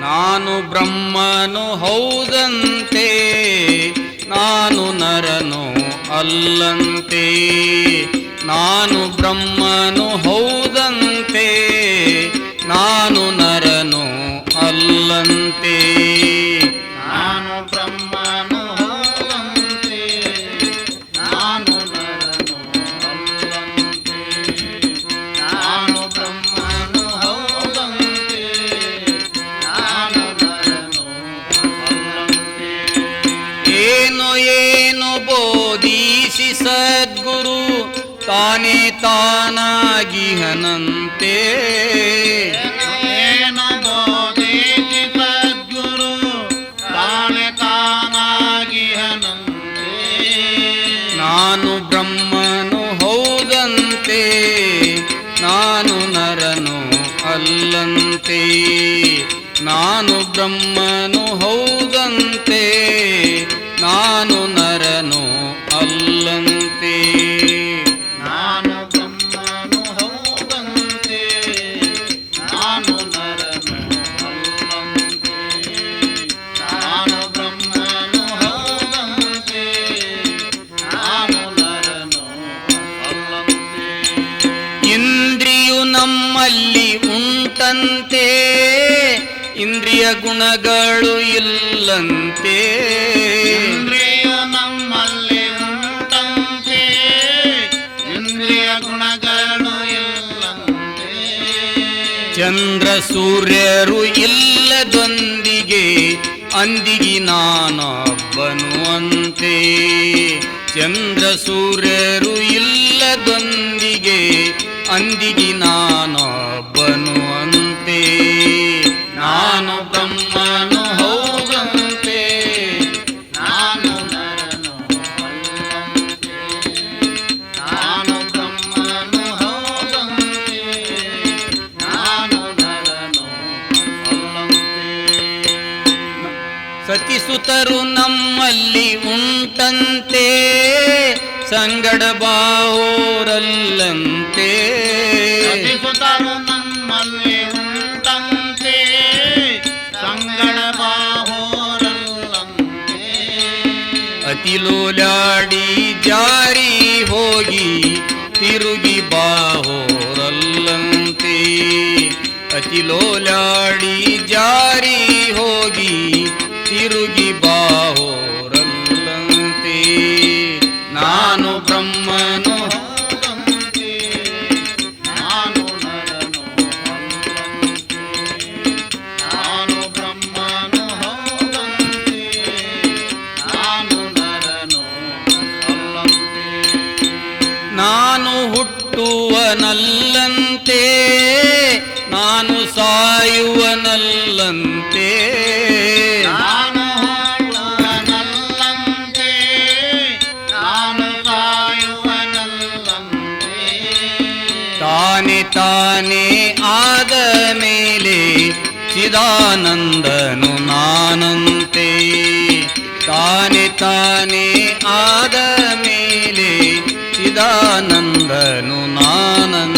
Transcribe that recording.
ನಾನು ಬ್ರಹ್ಮನು ಹೌದಂತೆ ನಾನು ನರನು ಅಲ್ಲಂತೆ. ನಾನು ಬ್ರಹ್ಮನು ಹೌದಂತೆ ನಾನು ನರನು ಅಲ್ಲಂತೆ. ತಾನೇ ತಾನಾಗಿಹನಂತೆ ಸದ್ಗುರು ತಾನೆ ತಾನಾಗಿಹನಂತೆ ನಾನು ಬ್ರಹ್ಮನು ಹೌದಂತೆ ನಾನು ನರನು ಅಲ್ಲಂತೆ. ನಾನು ಬ್ರಹ್ಮನು ನಮ್ಮಲ್ಲಿ ಉಂಟಂತೆ ಇಂದ್ರಿಯ ಗುಣಗಳು ಇಲ್ಲಂತೆ. ಇಂದ್ರಿಯ ನಮ್ಮಲ್ಲಿ ಉಂಟಂತೆ ಇಂದ್ರಿಯ ಗುಣಗಳು ಇಲ್ಲಂತೆ. ಚಂದ್ರ ಸೂರ್ಯರು ಇಲ್ಲದೊಂದಿಗೆ ಅಂದಿಗಿ ನಾನೊಬ್ಬನು ಅಂತೆ. ಚಂದ್ರ ಸೂರ್ಯರು ಇಲ್ಲದೊಂದಿಗೆ ಅಂದಿಗಿ ಸತಿಸುತರು ನಮ್ಮಲ್ಲಿ ಉಂಟಂತೆ ಸಂಗಡ ಬಾವೋರಲ್ಲಂತೆ ಸತಿಸುತರು ನಮ್ಮಲ್ಲಿ ಉಂಟಂತೆ ಸಂಗಡ ಬಾವೋರಲ್ಲಂತೆ ಅತಿಲೋಲಾಡಿ ಜಾರಿ ಹೋಗಿ ತಿರುಗಿ ಬಾಹೋರಲ್ಲಂತೆ. ಅತಿಲೋಲಾಡಿ ಜಾರಿ ಹೋಗಿ ತಿರುಗಿ ಬಾಹೋರಂತೆ ನಾನು ಬ್ರಹ್ಮನು ನಾನು ಹುಟ್ಟುವನಲ್ಲಂತೆ. ನಾನು ಸಾಯುವನಲ್ಲಂತೆ. ತಾನೆ ತಾನೇ ಆದ ಮೇಲೆ ಚಿದಾನಂದನು ನಾನಂತೆ. ತಾನೆ ತಾನೇ ಆದ ಮೇಲೆ ಚಿದಾನಂದನು ನಾನಂತೆ.